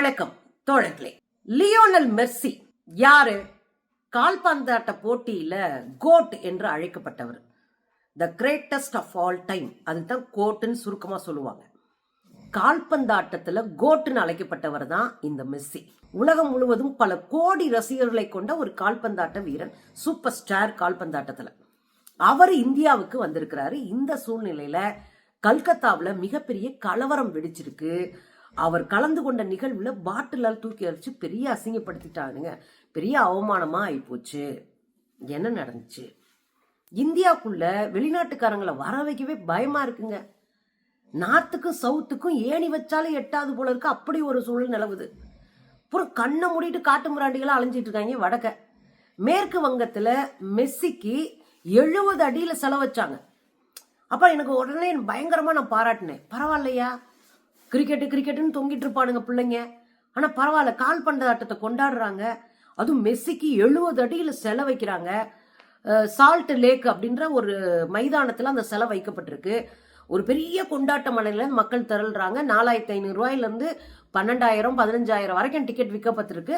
வணக்கம் தோழர்களே. Lionel Mercy யாரு? கால்பந்தாட்ட போட்டியில கோட் என்று அழைக்கப்பட்டவர். The greatest of all time அதுதான் கோட்டுன்னு சுருக்கமா சொல்லுவாங்க. கால்பந்தாட்டத்துல கோட்டுன்னு அழைக்கப்பட்டவர் தான் இந்த மெஸ்ஸி உலகம் முழுவதும் பல கோடி ரசிகர்களை கொண்ட ஒரு கால்பந்தாட்ட வீரன் சூப்பர் ஸ்டார் கால்பந்தாட்டத்துல. அவர் இந்தியாவுக்கு வந்திருக்கிறாரு. இந்த சூழ்நிலையில கல்கத்தாவில் மிகப்பெரிய கலவரம் வெடிச்சிருக்கு. அவர் கலந்து கொண்ட நிகழ்வுல பாட்டிலால் தூக்கி அடிச்சு பெரிய அசிங்கப்படுத்திட்டானுங்க. பெரிய அவமானமா ஆயிப்போச்சு என்ன நடந்துச்சு? இந்தியாவுக்குள்ள வெளிநாட்டுக்காரங்களை வர வைக்கவே பயமா இருக்குங்க. நார்த்துக்கும் சவுத்துக்கும் ஏணி வச்சாலே எட்டாவது போல இருக்கு. அப்படி ஒரு சூழல் நிலவுது. அப்புறம் கண்ணை மூடிட்டு காட்டு முராண்டிகளாக அலைஞ்சிட்டு இருக்காங்க வடக்க. மேற்கு வங்கத்தில் மெஸ்ஸிக்கு எழுபது அடியில் செலவச்சாங்க அப்போ எனக்கு உடனே பயங்கரமாக நான் பாராட்டினேன். பரவாயில்லையா? கிரிக்கெட்டு கிரிக்கெட்டுன்னு தொங்கிட்டு இருப்பானுங்க பிள்ளைங்க. ஆனால் பரவாயில்ல கால் பந்தாட்டத்தை கொண்டாடுறாங்க. அதுவும் மெஸ்ஸிக்கு எழுபது அடியில் செலை வைக்கிறாங்க. சால்ட் லேக் அப்படின்ற ஒரு மைதானத்தில் அந்த செலை வைக்கப்பட்டிருக்கு. ஒரு பெரிய கொண்டாட்ட மலையில மக்கள் திரள்றாங்க. நாலாயிரத்தி ஐநூறு ரூபாயிலேருந்து பன்னெண்டாயிரம் பதினஞ்சாயிரம் வரைக்கும் டிக்கெட் விற்கப்பட்டிருக்கு.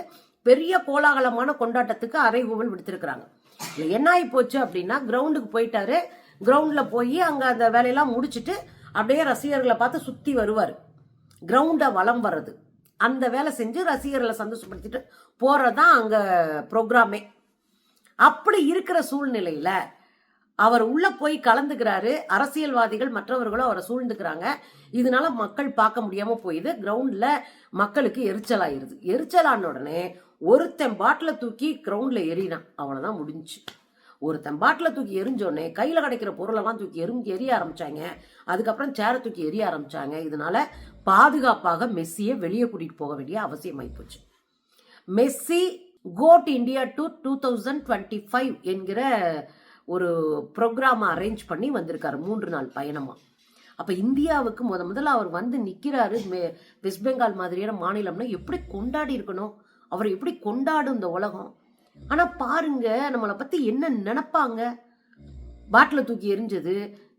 பெரிய கோலாகலமான கொண்டாட்டத்துக்கு அறைகூவல் விடுத்திருக்கிறாங்க. என்ன ஆகி போச்சு அப்படின்னா கிரவுண்டுக்கு போயிட்டாரு. கிரவுண்டில் போய் அங்கே அந்த வேலையெல்லாம் முடிச்சுட்டு அப்படியே ரசிகர்களை பார்த்து சுற்றி வருவார். கிரவுண்டை வளம் வர்றது. அந்த வேலை செஞ்சு ரசிகர்களை சந்தோஷப்படுத்திட்டு போகிறதான் அங்கே ப்ரோக்ராமே அப்படி இருக்கிற சூழ்நிலையில் அவர் உள்ளே போய் கலந்துக்கிறாரு. அரசியல்வாதிகள் மற்றவர்களும் அவரை சூழ்ந்துக்கிறாங்க. இதனால மக்கள் பார்க்க முடியாமல் போயிது. கிரவுண்டில் மக்களுக்கு எரிச்சல் ஆயிருது எரிச்சலான உடனே ஒருத்தன் பாட்டில் தூக்கி கிரவுண்டில் எறினான் அவ்வளோதான் முடிஞ்சு ஒருத்தன் பாட்டில் தூக்கி எரிஞ்சோடனே கையில் கிடைக்கிற பொருளெல்லாம் தூக்கி எறும்பி எரிய ஆரம்பிச்சாங்க. அதுக்கப்புறம் சேரை தூக்கி எரிய ஆரம்பித்தாங்க இதனால பாதுகாப்பாக மெஸ்ஸியை வெளியே கூட்டிகிட்டு போக வேண்டிய அவசியம் ஆயிப்போச்சு Messi GOAT India to two thousand twenty five என்கிற ஒரு ப்ரோக்ராம் அரேஞ்ச் பண்ணி வந்திருக்காரு. மூன்று நாள் பயணமாக அப்போ இந்தியாவுக்கு முத முதல்ல அவர் வந்து நிற்கிறாரு வெஸ்ட் பெங்கால் மாதிரியான மாநிலம்னா எப்படி கொண்டாடி இருக்கணும்? அவர் எப்படி கொண்டாடும் இந்த உலகம்? ஆனா பாருங்க நம்மளை பத்தி என்ன நினைப்பாங்க? பாட்டில தூக்கி எரிஞ்சது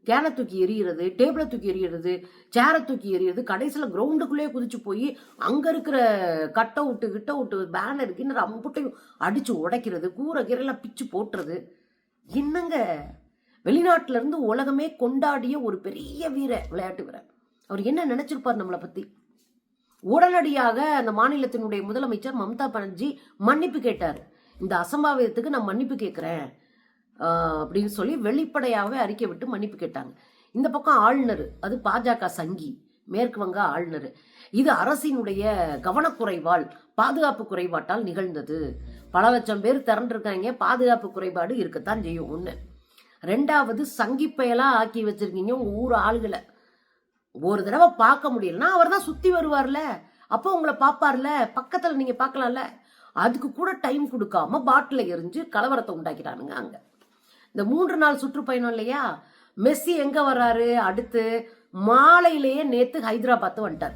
கேனை தூக்கி எறிகிறது டேபிளை தூக்கி எறிகிறது சேரை தூக்கி எறிகிறது கடைசியில் கிரவுண்டுக்குள்ளேயே குதிச்சு போய் அங்கே இருக்கிற கட் அவுட்டு கிட்ட அவுட்டு பேனர் கிண்ணற அம்புட்டையும் அடித்து உடைக்கிறது கூரை கீரைலாம் பிச்சு போட்டுறது. என்னங்க? வெளிநாட்டிலேருந்து உலகமே கொண்டாடிய ஒரு பெரிய வீர விளையாட்டு வீரர். அவர் என்ன நினச்சிருப்பார் நம்மளை பற்றி உடனடியாக அந்த மாநிலத்தினுடைய முதலமைச்சர் மம்தா பானர்ஜி மன்னிப்பு கேட்டார். இந்த அசம்பாவிதத்துக்கு நான் மன்னிப்பு கேட்குறேன் அப்படின்னு சொல்லி வெளிப்படையாகவே அறிக்கை விட்டு மன்னிப்பு கேட்டாங்க. இந்த பக்கம் ஆளுநர் அது பாஜக சங்கி மேற்கு வங்க ஆளுநர். இது அரசினுடைய கவனக்குறைவால் பாதுகாப்பு குறைபாட்டால் நிகழ்ந்தது. பல லட்சம் பேர் திரண்டிருக்காங்க பாதுகாப்பு குறைபாடு இருக்கத்தான் செய்யும் ஒன்று ரெண்டாவது சங்கி பயலா ஆக்கி வச்சிருக்கீங்க உங்கள் ஊர் ஆளுகளை. ஒரு தடவை பார்க்க முடியலன்னா அவர் தான் சுற்றி வருவார்ல. அப்போ உங்களை பார்ப்பார்ல. பக்கத்தில் நீங்கள் பார்க்கலாம்ல. அதுக்கு கூட டைம் கொடுக்காம பாட்டில் எரிஞ்சு கலவரத்தை உண்டாக்கிட்டானுங்க அங்கே. இந்த மூன்று நாள் சுற்றுப்பயணம் இல்லையா? மெஸ்ஸி எங்கே வர்றாரு? அடுத்து மாலையிலேயே நேற்று ஹைதராபாத் வந்துட்டார்.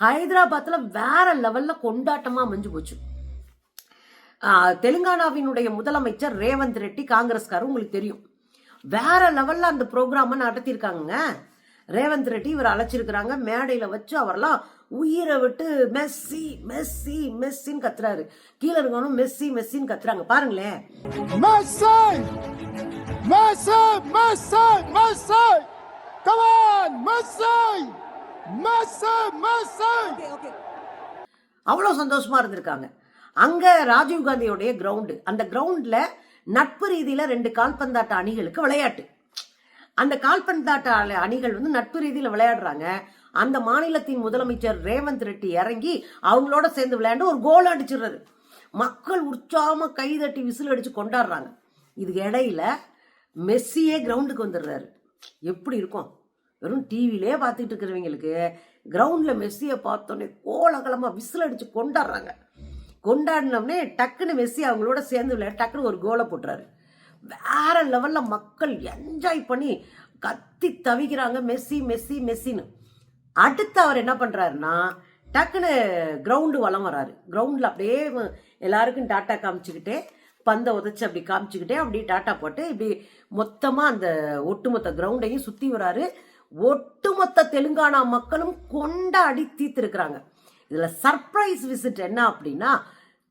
ஹைதராபாத்தில் வேற லெவலில் கொண்டாட்டமாக அமைஞ்சு போச்சு. தெலுங்கானாவினுடைய முதலமைச்சர் ரேவந்த் ரெட்டி காங்கிரஸ்காரர் உங்களுக்கு தெரியும். வேற லெவலில் அந்த ப்ரோக்ராமை நடத்தியிருக்காங்க ரேவந்த் ரெட்டி இவர் அழைச்சிருக்கிறாங்க. மேடையில வச்சு அவரெல்லாம் உயிரை விட்டு மெஸ்ஸி மெஸ்ஸி மெஸ்ஸின்னு கத்துறாரு. கீழே இருக்கவனும் மெஸ்ஸி மெஸ்ஸின்னு கத்துறாங்க. பாருங்களேன்! அவ்வளோ சந்தோஷமா இருந்திருக்காங்க. அங்க ராஜீவ் காந்தியோடைய கிரவுண்டு அந்த கிரவுண்ட்ல நட்பு ரீதியில ரெண்டு கால்பந்தாட்ட அணிகளுக்கு விளையாட்டு. அந்த கால்பந்தாட்ட அணிகள் வந்து நட்பு ரீதியில் விளையாடுறாங்க. அந்த மாநிலத்தின் முதலமைச்சர் ரேவந்த் ரெட்டி இறங்கி அவங்களோட சேர்ந்து விளையாண்டு ஒரு கோல் அடிச்சிடுறாரு மக்கள் உற்சாகமாக கைதட்டி விசில் அடித்து கொண்டாடுறாங்க. இதுக்கு இடையில மெஸ்ஸியே கிரவுண்டுக்கு வந்துடுறாரு. எப்படி இருக்கும்? வெறும் டிவிலே பார்த்துட்டு இருக்கிறவங்களுக்கு கிரவுண்டில் மெஸ்ஸியை பார்த்தோன்னே கோலகலமாக விசில் அடித்து கொண்டாடுறாங்க. கொண்டாடினோடனே டக்குன்னு மெஸ்ஸி அவங்களோட சேர்ந்து விளையாட டக்குன்னு ஒரு கோலை போட்டுறாரு. வேற லெவலில் மக்கள் என்ஜாய் பண்ணி கத்தி தவிக்கிறாங்க மெஸ்ஸி மெஸ்ஸி மெஸ்ஸின்னு. அடுத்து அவர் என்ன பண்ணுறாருன்னா டக்குன்னு கிரவுண்டு வலம் வராரு கிரவுண்டில் அப்படியே எல்லாருக்கும் டாட்டா காமிச்சுக்கிட்டே பந்தை உதச்சி அப்படி காமிச்சுக்கிட்டே அப்படியே டாட்டா போட்டு இப்படி மொத்தமாக அந்த ஒட்டுமொத்த கிரவுண்டையும் சுற்றி வராரு ஒட்டுமொத்த தெலுங்கானா மக்களும் கொண்டாடி தீர்த்திருக்கிறாங்க. இதில் சர்ப்ரைஸ் விசிட் என்ன அப்படின்னா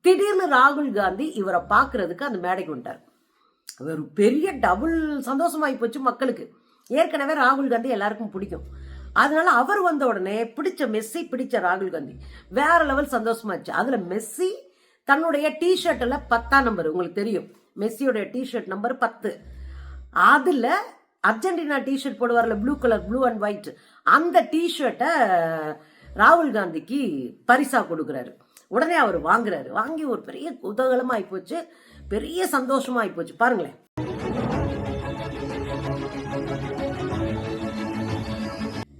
திடீர்னு ராகுல் காந்தி இவரை பார்க்கறதுக்கு அந்த மேடைக்கு வந்துட்டார். ஒரு பெரிய டபுள் சந்தோஷமாகி போச்சு மக்களுக்கு. ஏற்கனவே ராகுல் காந்தி எல்லாருக்கும் பிடிக்கும். அதனால அவர் வந்த உடனே பிடிச்ச மெஸ்ஸி பிடிச்ச ராகுல் காந்தி. வேற லெவல் சந்தோஷமாச்சு. அதுல மெஸ்ஸி தன்னுடைய டிஷர்ட்ல பத்தாம் நம்பர் உங்களுக்கு தெரியும். மெஸ்ஸியோட டிஷர்ட் நம்பர் பத்து. அதுல Argentina T shirt போடுவார்ல blue colour blue and white அந்த டிஷர்ட்டை ராகுல் காந்திக்கு பரிசா கொடுக்குறாரு. உடனே அவர் வாங்குறாரு. வாங்கி ஒரு பெரிய குதூகலமா போச்சு. பெரிய சந்தோஷமா ஆயிப்போச்சு பாருங்களேன்.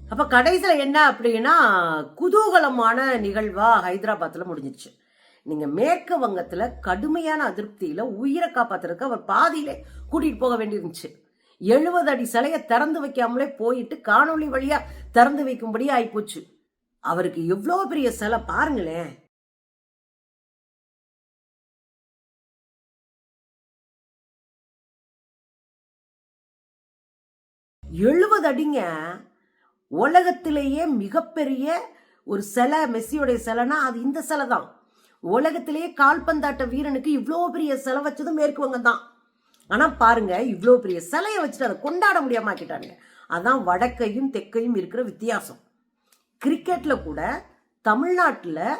அப்ப கடைசியில் என்ன அப்படின்னா குதூகலமான நிகழ்வா ஹைதராபாத்ல முடிஞ்சிச்சு. நீங்க மேற்கு வங்கத்துல கடுமையான அதிருப்தியில உயிரை காப்பாத்துறதுக்கு அவர் பாதியிலே கூட்டிட்டு போக வேண்டியிருந்துச்சு. எழுபது அடி சிலையை திறந்து வைக்காமலே போயிட்டு காணொளி வழியா திறந்து வைக்கும்படி ஆயிப்போச்சு. அவருக்கு எவ்வளோ பெரிய சிலை பாருங்களேன். எழுபது அடிங்க. உலகத்திலேயே மிகப்பெரிய ஒரு சிலை மெஸ்ஸியோடைய சிலைனா அது இந்த சிலை தான். உலகத்திலேயே கால்பந்தாட்ட வீரனுக்கு இவ்வளோ பெரிய சிலை வச்சதும் மேற்குவங்க தான். ஆனால் பாருங்க இவ்வளோ பெரிய சிலையை வச்சுட்டு அதை கொண்டாட முடியாம அதான் வடக்கையும் தெற்கையும் இருக்கிற வித்தியாசம். கிரிக்கெட்டில் கூட தமிழ்நாட்டில்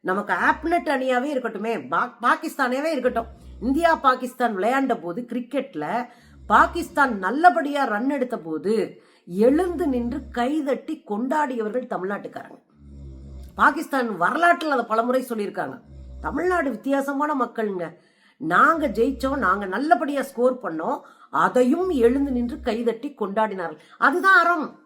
நமக்கு ஆப்னட் அணியாவே இருக்கட்டுமே பா- பாகிஸ்தானாவே இருக்கட்டும். இந்தியா பாகிஸ்தான் விளையாண்ட போது கிரிக்கெட்டில் பாகிஸ்தான் நல்லபடியா ரன் எடுத்த போது எழுந்து நின்று கைதட்டி கொண்டாடியவர்கள் தமிழ்நாட்டுக்காரங்க. பாகிஸ்தான் வரலாற்றில் அதை பலமுறை சொல்லியிருக்காங்க. தமிழ்நாடு வித்தியாசமான மக்களுங்க. நாங்கள் ஜெயிச்சோம் நாங்கள் நல்லபடியாக ஸ்கோர் பண்ணோம். அதையும் எழுந்து நின்று கைதட்டி கொண்டாடினார்கள். அதுதான் அறம்.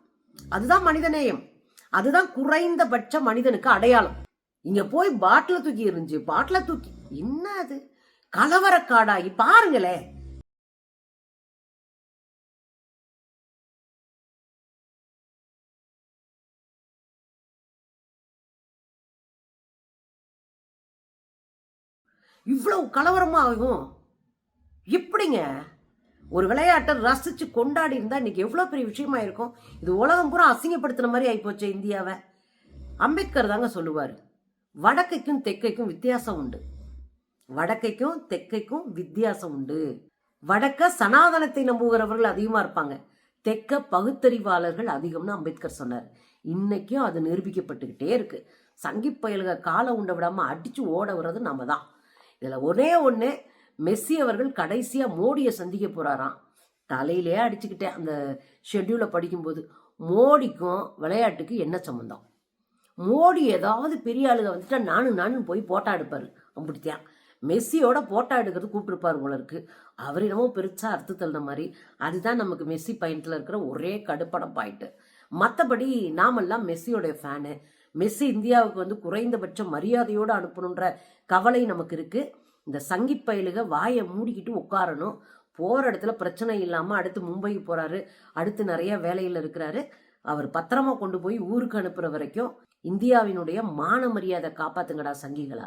அதுதான் மனிதநேயம். அதுதான் குறைந்தபட்ச மனிதனுக்கு அடையாளம். இங்கே போய் பாட்டில தூக்கி இருந்துச்சு பாட்டில தூக்கி. என்ன அது? கலவரக்காடாகி பாருங்களேன். இவ்வளவு கலவரமாக ஆகும் எப்படிங்க? ஒரு விளையாட்டை ரசிச்சு கொண்டாடி இருந்தா இன்னைக்கு எவ்வளவு பெரிய விஷயமா இருக்கும்? இது உலகம் பூரா அசிங்கப்படுத்தின மாதிரி ஆகிப்போச்சு இந்தியாவை. அம்பேத்கர் தாங்க சொல்லுவார். வடக்கைக்கும் தெற்கைக்கும் வித்தியாசம் உண்டு. வடக்கைக்கும் தெற்கைக்கும் வித்தியாசம் உண்டு. வடக்க சனாதனத்தை நம்புகிறவர்கள் அதிகமாக இருப்பாங்க. தெற்க பகுத்தறிவாளர்கள் அதிகம்னு அம்பேத்கர் சொன்னார். இன்னைக்கும் அது நிரூபிக்கப்பட்டுக்கிட்டே இருக்கு. சங்கி பயல்க காலை உண்ட விடாமல் அடிச்சு ஓட வர்றது நம்ம தான் இதில் ஒரே ஒன்று மெஸ்ஸி அவர்கள் கடைசியாக மோடியை சந்திக்க போகிறாராம் தலையிலே அடிச்சுக்கிட்டேன் அந்த ஷெட்யூலை படிக்கும்போது. மோடிக்கும் விளையாட்டுக்கு என்ன சம்மந்தம் மோடி ஏதாவது பெரிய ஆளுக வந்துட்டா நானும் நானும் போய் போட்டா எடுப்பார். அப்படித்தான். மெஸ்ஸியோட போட்டா எடுக்கிறது கூப்பிட்டுருப்பார் போல இருக்கு. அவர் என்னமோ பெருசாக அர்த்த தள்ளுற மாதிரி. அதுதான் நமக்கு மெஸ்ஸி பயணத்தில் இருக்கிற ஒரே கடுப்படம் பாயிண்ட் மற்றபடி நாமெல்லாம் மெஸ்ஸியோடைய ஃபேனு மிஸ் இந்தியாவுக்கு வந்து குறைந்தபட்ச மரியாதையோடு அனுப்பணுன்ற கவலை நமக்கு இருக்கு. இந்த சங்கி பயலுக வாயை மூடிக்கிட்டு உட்காரணும் போகிற இடத்துல பிரச்சனை இல்லாமல் அடுத்து மும்பைக்கு போகிறாரு அடுத்து நிறைய வேலையில் இருக்கிறாரு. அவர் பத்திரமா கொண்டு போய் ஊருக்கு அனுப்புகிற வரைக்கும் இந்தியாவினுடைய மான மரியாதை காப்பாத்துங்கடா சங்கிகளா.